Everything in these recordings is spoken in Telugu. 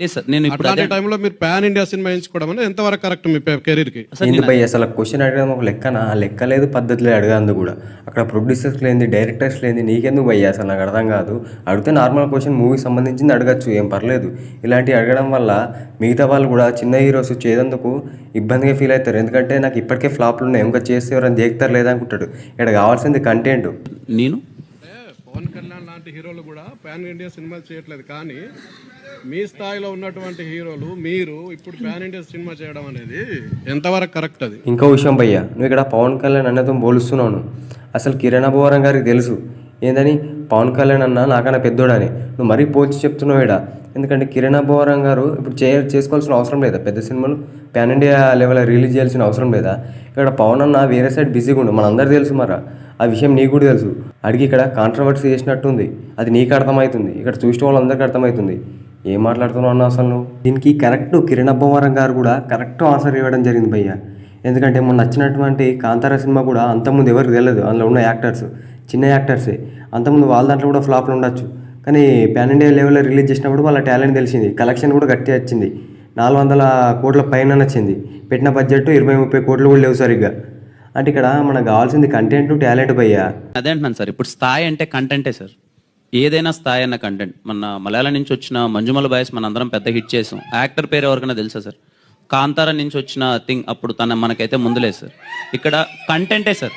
లేదు సార్ నేను ఇప్పుడు అట్లాంటి టైంలో మీరు పాన్ ఇండియా సినిమా ఎంచుకోవడం అనేది ఎంతవరకు కరెక్ట్ మీ కెరీర్కి ఏంది భయ్ అసలు క్వశ్చన్ అడగడం ఒక లెక్కన? ఆ లెక్క లేదు పద్ధతి లేదు అడగందు కూడా. అక్కడ ప్రొడ్యూసర్స్ లేని డైరెక్టర్స్ లేని నీకెందుకు భయ్య? అసలు నాకు అర్థం కాదు. అడిగితే నార్మల్ క్వశ్చన్ మూవీకి సంబంధించింది అడగచ్చు ఏం పర్లేదు. ఇలాంటివి అడగడం వల్ల మిగతా వాళ్ళు కూడా చిన్న హీరోస్ చేసేందుకు ఇబ్బందిగా ఫీల్ అవుతారు. ఎందుకంటే నాకు ఇప్పటికే ఫ్లాప్లు ఉన్నాయి. ఇంకా చేస్తే ఎవరైనా దేకుతారు లేదనుకుంటాడు ఇక్కడ కావాల్సింది కంటెంట్ నేను? పవన్ కళ్యాణ్ లాంటి హీరోలు కూడా పాన్ ఇండియా సినిమాలు చేయట్లేదు. కానీ మీ స్థాయిలో ఉన్నటువంటి హీరోలు మీరు ఇప్పుడు పాన్ ఇండియా సినిమా చేయడం అనేది ఎంతవరకు కరెక్ట్ అది? ఇంకో విషయం భయ్య నువ్వు ఇక్కడ పవన్ కళ్యాణ్ అన్నతో పోలుస్తున్నాను అసలు కిరణ్ అభోవరం గారికి తెలుసు. ఏందని? పవన్ కళ్యాణ్ అన్న నాకన్నా పెద్దోడని. నువ్వు మరీ పోల్చి చెప్తున్నావు ఇక్కడ ఎందుకంటే కిరణ్ అభోవరం గారు ఇప్పుడు చే చేసుకోవాల్సిన అవసరం లేదా? పెద్ద సినిమాలు పాన్ ఇండియా లెవెల్ రిలీజ్ చేయాల్సిన అవసరం లేదా? ఇక్కడ పవన్ అన్న వేరే సైడ్ బిజీగా ఉండు. మనందరూ తెలుసు మరా. ఆ విషయం నీకు కూడా తెలుసు. అడిగి ఇక్కడ కాంట్రవర్సీ చేసినట్టుంది. అది నీకు అర్థమవుతుంది. ఇక్కడ చూసిన వాళ్ళందరికీ అర్థమవుతుంది. ఏం మాట్లాడుతున్నావు అన్న అసలు దీనికి కరెక్ట్ కిరణ్ అబ్బవరం గారు కూడా కరెక్ట్ ఆన్సర్ ఇవ్వడం జరిగింది భయ్య. ఎందుకంటే మొన్న నచ్చినటువంటి కాంతార సినిమా కూడా అంతకుముందు ఎవరికి తెలియదు. అందులో ఉన్న యాక్టర్స్ చిన్న యాక్టర్సే. అంతకుముందు వాళ్ళ దాంట్లో కూడా ఫ్లాప్లు ఉండొచ్చు. కానీ పాన్ ఇండియా లెవెల్లో రిలీజ్ చేసినప్పుడు వాళ్ళ టాలెంట్ తెలిసింది. కలెక్షన్ కూడా గట్టిగా వచ్చింది. నాలుగు వందల కోట్ల పైన వచ్చింది పెట్టిన బడ్జెట్ ఇరవై ముప్పై కోట్లు కూడా లేవు సరిగ్గా. అంటే ఇక్కడ మనకు కావాల్సింది కంటెంట్ టాలెంట్ భయ్యా. అదే అంటున్నాను సార్ ఇప్పుడు స్థాయి అంటే కంటెంటే సార్? ఏదైనా స్థాయి అన్న కంటెంట్ మన మలయాళం నుంచి వచ్చిన మంజుమల బాయ్స్ మన అందరం పెద్ద హిట్ చేసాం. యాక్టర్ పేరు ఎవరికైనా తెలుసా సార్? కాంతార నుంచి వచ్చిన థింగ్ అప్పుడు తన మనకైతే ముందులే సార్. ఇక్కడ కంటెంటే సార్?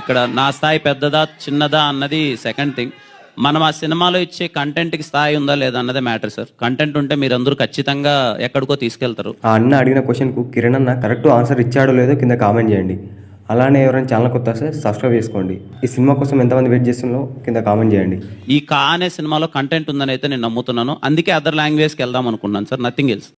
ఇక్కడ నా స్థాయి పెద్దదా చిన్నదా అన్నది సెకండ్ థింగ్ మనం ఆ సినిమాలో ఇచ్చే కంటెంట్కి స్థాయి ఉందా లేదా అన్నదే మ్యాటర్ సార్. కంటెంట్ ఉంటే మీరందరూ ఖచ్చితంగా ఎక్కడికో తీసుకెళ్తారు. ఆ అన్న అడిగిన క్వశ్చన్కు కిరణ్ అన్న కరెక్ట్ ఆన్సర్ ఇచ్చాడో లేదో కింద కామెంట్ చేయండి. అలానే ఎవరైనా ఛానల్ కొత్త వస్తే సబ్స్క్రైబ్ చేసుకోండి. ఈ సినిమా కోసం ఎంతమంది వెయిట్ చేస్తున్నారో కింద కామెంట్ చేయండి. ఈ కా అనే సినిమాలో కంటెంట్ ఉందని అయితే నేను నమ్ముతున్నాను. అందుకే అదర్ లాంగ్వేజ్కి వెళ్దాం అనుకున్నాను సార్. Nothing else